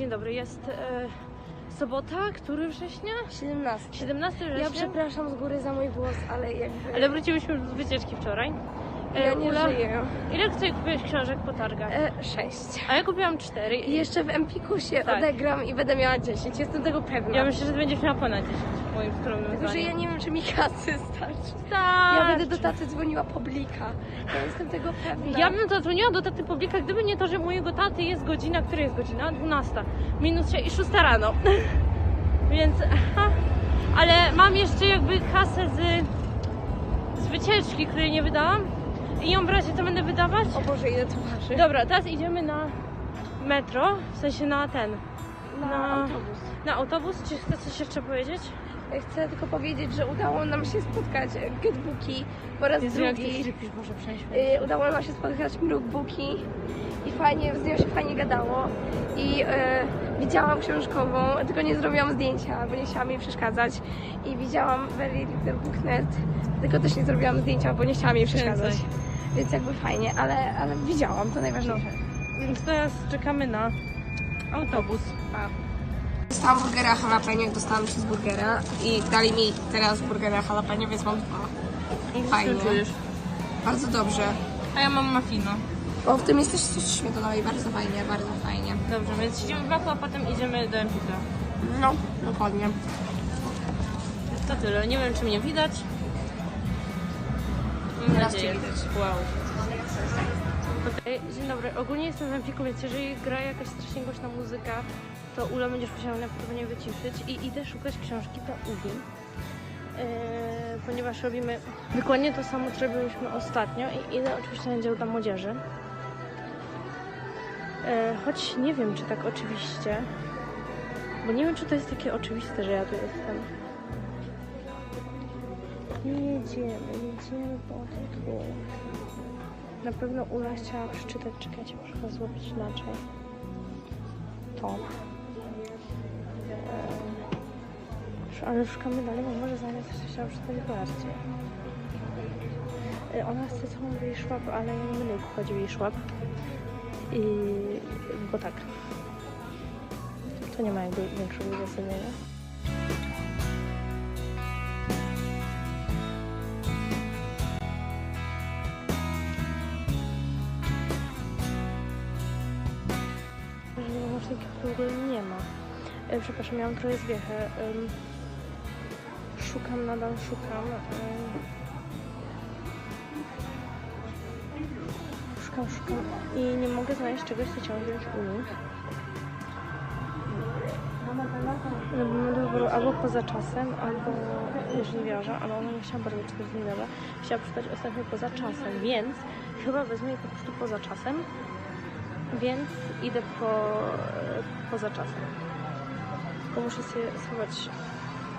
dzień dobry. Jest e, sobota, który września? 17. 17 września. Ja przepraszam z góry za mój głos, ale jakby... Ale wróciłyśmy z wycieczki wczoraj. E, ja nie Ula, żyję. Ile tutaj kupiłeś książek po targach? E, 6. A ja kupiłam cztery. I jeszcze w Empiku się Tak. odegram i będę miała 10. Jestem tego pewna. Ja myślę, że będziesz miała ponad 10 moim skromnym Tylko, że ja nie wiem, czy mi kasy starczy. Tak. Ja będę do taty dzwoniła publika. Ja jestem tego pewna. Ja bym zadzwoniła do taty publika, gdyby nie to, że mojego taty jest godzina, która jest godzina? 12. Minus 6 i 6 rano. Więc. Ale mam jeszcze jakby kasę z, z wycieczki, której nie wydałam. I ją w razie co będę wydawać. O Boże, ile to waży? Dobra, teraz idziemy na metro, w sensie na ten, Na na- autobus. na autobus. Czy chcesz coś jeszcze powiedzieć? Chcę tylko powiedzieć, że udało nam się spotkać Getbooki po raz drugi. może przejść. Y, udało nam się spotkać Mrukbuki i fajnie, z nią się fajnie gadało. I y, widziałam książkową, tylko nie zrobiłam zdjęcia, bo nie chciałam jej przeszkadzać. I widziałam Very Little Booknet, tylko też nie zrobiłam zdjęcia, bo nie chciałam jej przeszkadzać. Więc jakby fajnie, ale, ale widziałam, to najważniejsze. Więc teraz czekamy na autobus. Dostałam burgera jalapeno, jak dostałam cheeseburgera i dali mi teraz burgera jalapeno, więc mam dwa. Fajnie. Bardzo dobrze. A ja mam muffina. Bo w tym jest też coś śmietanowe i bardzo fajnie, bardzo fajnie. Dobrze, więc siedzimy w bloku, a potem idziemy do Empika. No, dokładnie. To tyle. Nie wiem, czy mnie widać. Mam Teraz nadzieję. cię widać. Wow. Okej, Dzień dobry. Ogólnie jestem w Empiku, więc jeżeli gra jakaś strasznie głośna muzyka, to Ula będziesz musiała najprawdopodobniej wyciszyć i idę szukać książki dla Uli. Eee, ponieważ robimy dokładnie to samo, co robiliśmy ostatnio i idę oczywiście na dział dla młodzieży. Eee, choć nie wiem, czy tak oczywiście, bo nie wiem, czy to jest takie oczywiste, że ja tu jestem. Jedziemy, jedziemy po tu. Na pewno Ula chciała przeczytać, czekajcie, muszę was złożyć inaczej. To. Eee, ale szukamy dalej, bo może znaleźć coś, co chciała przeczytać, zobaczcie. Eee, Ona chce całą jej szłap, ale ja nie będę wchodził jej szłap. I... bo tak. To nie ma jakby większego uzasadnienia. E, przepraszam, miałam trochę zwiechę. Szukam, nadal szukam. Szukam, szukam i nie mogę znaleźć czegoś, co chciałam wziąć Uli. No bo mamy do wyboru albo poza czasem, albo żniwiarza, ale ona nie chciała bardzo czytać żniwiarza. Chciała przeczytać ostatnio poza czasem, więc chyba wezmę po prostu poza czasem więc idę po, poza czasem. Tylko muszę sobie schować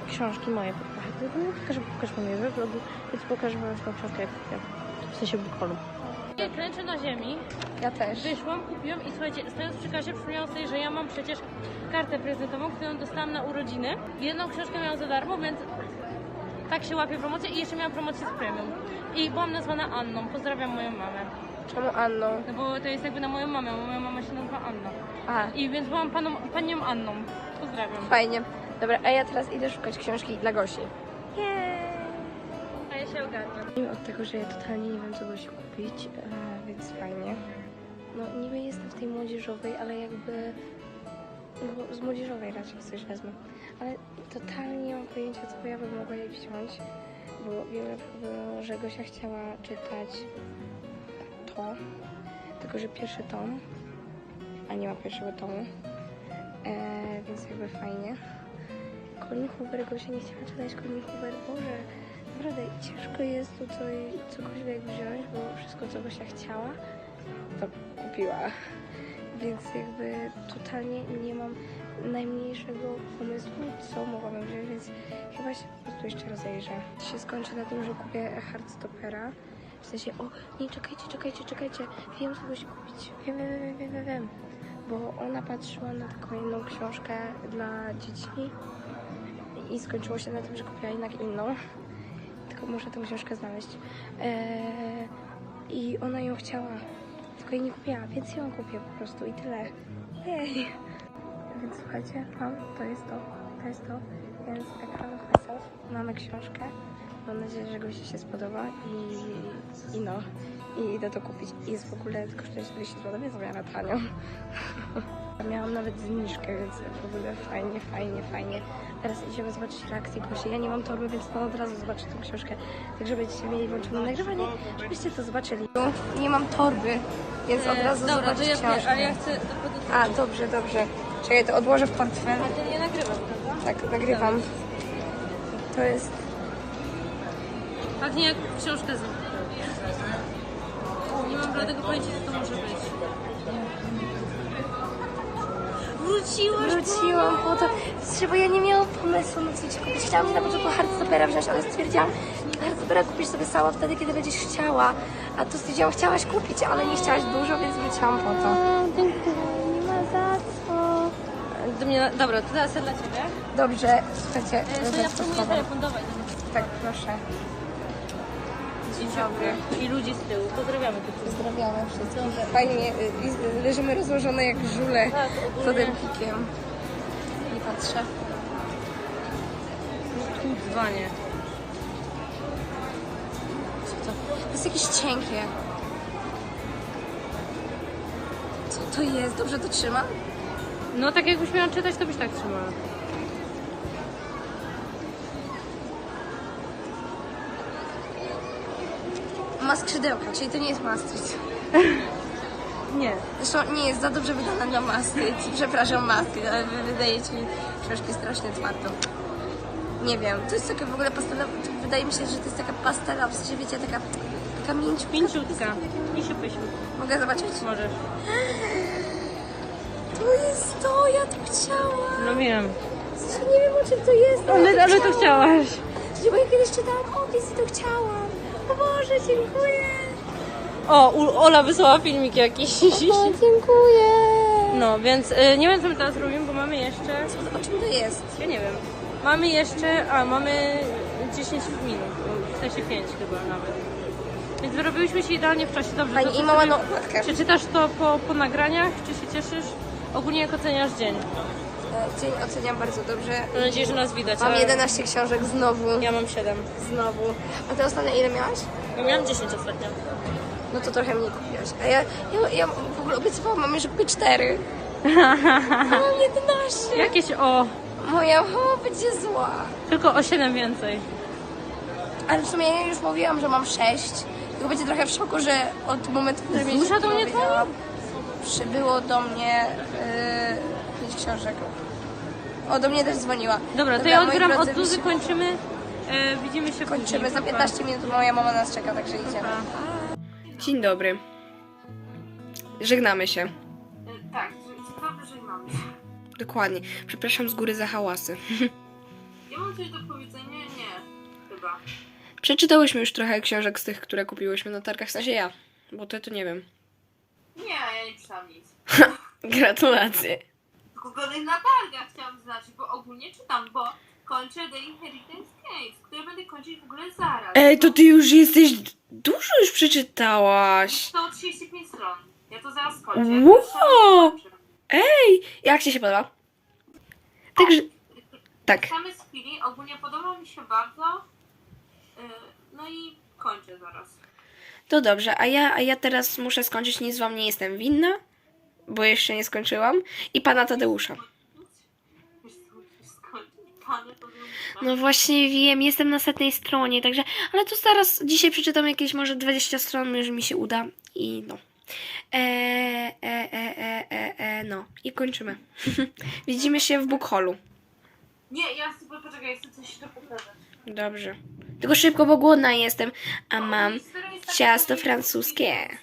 książki moje pod nie pokażę, pokażę wam je we vlogu, więc pokażę wam tą książkę jak kupię. W sensie. Ja klęczę na ziemi, Ja też. wyszłam, kupiłam i słuchajcie, stojąc przy kasie przypomniałam sobie, że ja mam przecież kartę prezentową, którą dostałam na urodziny. Jedną książkę miałam za darmo, więc tak się łapie promocję i jeszcze miałam promocję z premium. I byłam nazwana Anną, pozdrawiam moją mamę. Czemu Anną? No bo to jest jakby na moją mamę, bo moja mama się nazywa Anna. A, I więc byłam paną, panią Anną. Pozdrawiam. fajnie. Dobra, a ja teraz idę szukać książki dla Gosi. A ja się ogarnę. Mimo od tego, że ja totalnie nie wiem, co Gosi kupić, e, więc fajnie. No, niby jestem w tej młodzieżowej, ale jakby... No, z młodzieżowej raczej coś wezmę. Ale totalnie nie mam pojęcia, co ja bym mogła jej wziąć, bo wiem, na pewno, że Gosia chciała czytać to, tylko że pierwszy tom, a nie ma pierwszego tomu, e, więc jakby fajnie. Colin Hoover, Gosia nie chciała czytać Colin Hoover, Boże, naprawdę ciężko jest tutaj cokolwiek wziąć, bo wszystko, co Gosia chciała, to kupiła. Więc jakby totalnie nie mam najmniejszego pomysłu, co mogłabym wziąć, więc chyba się po prostu jeszcze rozejrzę. Się skończy na tym, że kupię Hardstopera. W sensie, o, nie, czekajcie, czekajcie, czekajcie, wiem, co Gosi kupić. Wiem, wiem, wiem, wiem, wiem. Bo ona patrzyła na taką jedną książkę dla dzieci i skończyło się na tym, że kupiła jednak inną. Tylko muszę tę książkę znaleźć. Eee, I ona ją chciała, tylko jej nie kupiła, więc ją kupię po prostu i tyle. Jej. więc słuchajcie, mam, to jest to, to jest to, więc found myself. Mamy książkę. Mam nadzieję, że gości się spodoba i, i no, i idę to kupić. I jest w ogóle, kosztuje 40 zł, więc miarę tanio. Miałam nawet zniżkę, więc w ogóle fajnie, fajnie, fajnie. Teraz idziemy zobaczyć reakcję gości. Ja nie mam torby, więc pan od razu zobaczy tą książkę. Także będziecie mieli włączone nagrywanie, żebyście to zobaczyli. Nie mam torby, więc od razu Dobra, to zobaczyć ja książkę. ale ja chcę A, dobrze, dobrze. Czekaj, to odłożę w portfel. A ty nie nagrywasz, prawda? Tak, nagrywam. To jest... Pachnie jak książka z Nie mam bladego pojęcia, co to może być. Wróciłaś, Wróciłam po to, Słuchaj, bo ja nie miałam pomysłu na co ci kupić. Chciałam na początku hardstopera wziąć, ale stwierdziłam, że hardstopera kupisz sobie sama wtedy, kiedy będziesz chciała. A tu stwierdziłam, chciałaś kupić, ale nie chciałaś dużo, więc wróciłam po to. Dziękuję. Nie ma za co. Do mnie, dobra, to teraz ja dla Ciebie. Dobrze, słuchajcie, E, To ja przyjmuję telefon, dawaj. Tak, proszę. Dzień dobry. I ludzi z tyłu. Pozdrawiamy tych wszystkich. Pozdrawiamy wszystkich. Fajnie, y, y, leżymy rozłożone jak żule Tak, pod empikiem. Nie patrzę. Dzwanie. Co to? To jest jakieś cienkie. Co to jest? Dobrze to trzyma? No tak jakbyś miała czytać, to byś tak trzymała. Ma skrzydełka, czyli to nie jest Maastricht. Nie. Zresztą nie jest za dobrze wydana dla Maastricht. Przepraszam Maastricht, ale wy wydajecie mi książkę strasznie twardą. Nie wiem, to jest taka w ogóle pastela, wydaje mi się, że to jest taka pastela, w sensie wiecie, taka, taka mięciutka. Pięciutka. Misiu pysiu. Mogę zobaczyć? Możesz. To jest to, ja to chciałam. No wiem. Nie wiem o czym to jest, ale, Ale, ale to chciałaś. Bo ja kiedyś czytałam opis i to chciałam. O Boże, dziękuję. O, U- Ola wysłała filmik jakiś. O, dziękuję. No, więc y, nie wiem co my teraz robimy, bo mamy jeszcze... O czym to jest? Ja nie wiem. Mamy jeszcze... A, mamy 10 minut. W sensie 5 chyba nawet. Więc wyrobiłyśmy się idealnie w czasie. Dobrze, Fajnie, to i co mama sobie- na okładkę. Przeczytasz to po, po nagraniach? Czy się cieszysz? Ogólnie jak oceniasz dzień? E, Dzień oceniam bardzo dobrze. Mam nadzieję, że nas widać. Mam ale 11 książek znowu. Ja mam 7. Znowu. A ty ostatnio ile miałaś? Ja miałam 10 ostatnio. No to trochę mniej kupiłaś. A ja, ja, ja w ogóle obiecywałam mamie, że kupię 4. Mam 11. Jakieś o... Moja mama będzie zła. Tylko o 7 więcej. Ale w sumie ja już mówiłam, że mam 6. Tylko będzie trochę w szoku, że od momentu, w którym Zmusza się do mnie przybyło do mnie yy, 5 książek. O, do mnie też dzwoniła. Dobra, to ja moi odbieram drodzy, od Zuzy, kończymy. E, widzimy się Kończymy. później. Za Pa, pa. 15 minut moja mama nas czeka, także idziemy. Dzień dobry. Żegnamy się. Tak, naprawdę żegnamy. Dokładnie. Przepraszam z góry za hałasy. Ja mam coś do powiedzenia? Nie, chyba. Przeczytałyśmy już trochę książek z tych, które kupiłyśmy na targach, w sensie ja. Bo ty to nie wiem. Nie, ja nie pisałam nic. Gratulacje. Gadaj na targach chciałam zaznaczyć, bo ogólnie czytam, bo kończę The Inheritance Games, które będę kończyć w ogóle zaraz. Ej, to ty już jesteś... Dużo już przeczytałaś. 135 stron. Ja to zaraz kończę. Wow! Ej, jak ci się podoba? Także... Tak. Same z chwili, ogólnie podoba mi się bardzo. Yy, No i kończę zaraz. To dobrze, a ja, a ja teraz muszę skończyć, nic wam nie jestem winna, bo jeszcze nie skończyłam. I pana Tadeusza. No właśnie wiem, jestem na setnej stronie, także... Ale to zaraz, dzisiaj przeczytam jakieś może 20 stron, może mi się uda. I no. E, e, e, e, e, e, no. I kończymy. Widzimy się w Bookholu. Nie, ja chcę, poczekaj, chcę coś jeszcze pokazać. Dobrze. Tylko szybko, bo głodna jestem. A mam Historia jest taka, ciasto francuskie.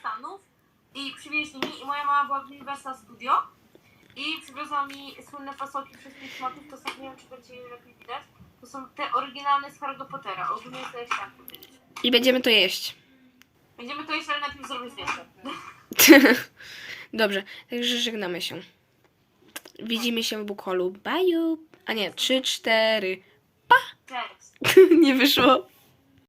I przywieźli mi i moja mama była w Universal Studio i przywiozła mi słynne fasolki wszystkich smaków, to są, nie wiem czy będzie je lepiej widać, to są te oryginalne z Harry'ego Pottera, ogólnie to ja chciałam powiedzieć. I będziemy to jeść. Będziemy to jeszcze, ale najpierw zrobię zdjęcie. Dobrze, także żegnamy się. Widzimy się w Bookholu. Bye. A nie, trzy, cztery. Cześć! nie wyszło.